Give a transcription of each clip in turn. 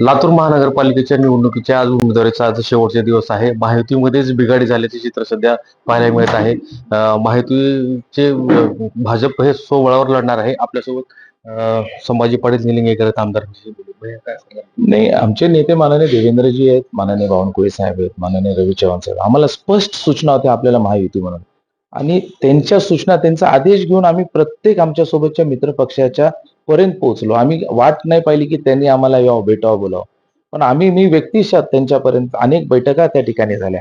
लातूर महानगरपालिकेच्या निवडणुकीच्या आज उमेदवारीचा आज शेवटचे दिवस आहे. माहितीमध्येच बिघाडी झाल्याचे चित्र सध्या पाहायला मिळत आहे. माहितीचे भाजप हे सोबळावर लढणार आहे. आपल्यासोबत संभाजी पाटील निलिंगेकर आमदार काय नाही आमचे नेते माननीय देवेंद्रजी आहेत माननीय बावनकुळे साहेब आहेत माननीय रवी चव्हाण साहेब आम्हाला स्पष्ट सूचना होत्या आपल्याला महायुती म्हणून. आणि त्यांच्या सूचना त्यांचा आदेश घेऊन आम्ही प्रत्येक आमच्या सोबतच्या मित्र पक्षाच्या पर्यंत पोहोचलो. आम्ही वाट नाही पाहिली की त्यांनी आम्हाला यावं भेटावं बोलावं. पण आम्ही मी व्यक्तिशात त्यांच्यापर्यंत अनेक बैठका त्या ठिकाणी झाल्या.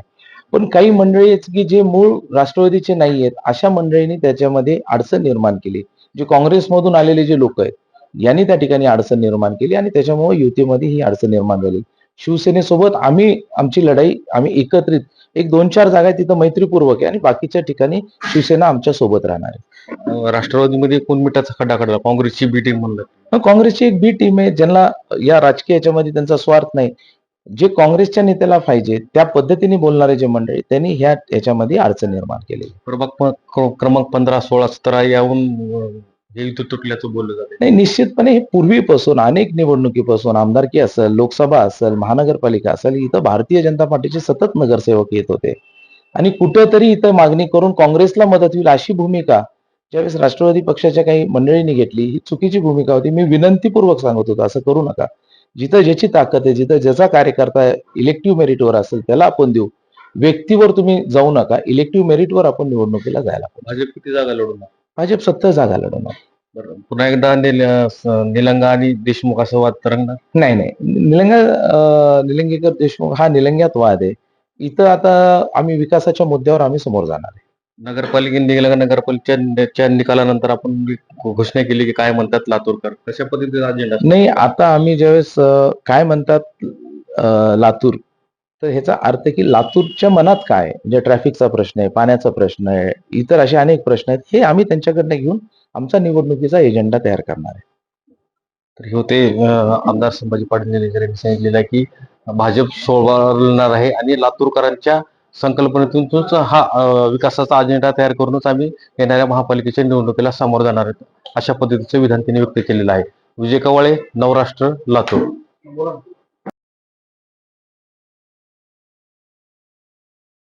पण काही मंडळी आहेत की जे मूळ राष्ट्रवादीचे नाही आहेत अशा मंडळींनी त्याच्यामध्ये अडचण निर्माण केली. जे काँग्रेसमधून आलेले जे लोक आहेत यांनी त्या ठिकाणी अडचण निर्माण केली आणि त्याच्यामुळे युतीमध्ये ही अडचण निर्माण झाली. शिवसेनेसोबत आम्ही आमची लढाई आम्ही एकत्रित एक दोन चार जागा तिथं मैत्रीपूर्वक आहे आणि बाकीच्या ठिकाणी शिवसेना आमच्यासोबत राहणार आहे. राष्ट्रवादीमध्ये कोण मिठाचा खड्डा काढला काँग्रेसची बी टीम म्हणलं. काँग्रेसची एक बी टीम आहे. ज्यांना या राजकीय याच्यामध्ये त्यांचा स्वार्थ नाही. जे काँग्रेसच्या नेत्याला पाहिजे त्या पद्धतीने बोलणारे जे मंडळी त्यांनी ह्या याच्यामध्ये अडचण निर्माण केली प्रभाग क्रमांक पंधरा सोळा सतरा याहून हे तुटल्याचं बोललं जाते नाही निश्चितपणे हे पूर्वीपासून अनेक निवडणुकीपासून आमदारकी असेल लोकसभा असेल महानगरपालिका असेल इथं भारतीय जनता पार्टीचे सतत नगरसेवक येत होते. आणि कुठंतरी इथं मागणी करून काँग्रेसला मदत होईल अशी भूमिका ज्यावेळेस राष्ट्रवादी पक्षाच्या काही मंडळींनी घेतली ही चुकीची भूमिका होती. मी विनंतीपूर्वक सांगत होतो असं करू नका. जिथं ज्याची ताकद आहे जिथं ज्याचा कार्यकर्ता इलेक्टिव्ह मेरिटवर असेल त्याला आपण देऊ. व्यक्तीवर तुम्ही जाऊ नका. इलेक्टिव्ह मेरिटवर आपण निवडणुकीला जायला. भाजप किती जागा लढवणार भाजप सत्तर जागा लढवणार. पुन्हा एकदा निलंगा आणि देशमुख असं वाद तरंगणार? नाही नाही. निलंगा निलंगेकर देशमुख हा निलंग्यात वाद आहे. इथं आता आम्ही विकासाच्या मुद्द्यावर आम्ही समोर जाणार आहे. नगरपालिकेने निलंगा नगरपालिकेच्या निकालानंतर आपण घोषणा केली की काय म्हणतात लातूरकर? कशा पद्धतीचा अजेंडा नाही आता आम्ही ज्यावेळेस अं, काय म्हणतात अं, लातूर तर ह्याचा अर्थ की लातूरच्या मनात काय आहे? म्हणजे ट्रॅफिकचा प्रश्न आहे पाण्याचा प्रश्न आहे इतर असे अनेक प्रश्न आहेत हे आम्ही त्यांच्याकडनं घेऊन आमचा निवडणुकीचा एजेंडा तयार करणार आहे. तर हे होते अं, आमदार संभाजी पाटील निलंगेकर यांनी सांगितलेलं आहे की भाजप सोडवणार आहे आणि लातूरकरांच्या संकल्पनेतूनच हा विकासाचा अजेंडा तयार करूनच आम्ही येणाऱ्या महापालिकेच्या निवडणुकीला सामोरं जाणार आहेत. अशा पद्धतीचं विधान त्यांनी व्यक्त केलेलं आहे. विजय कवाळे नवराष्ट्र लातूर.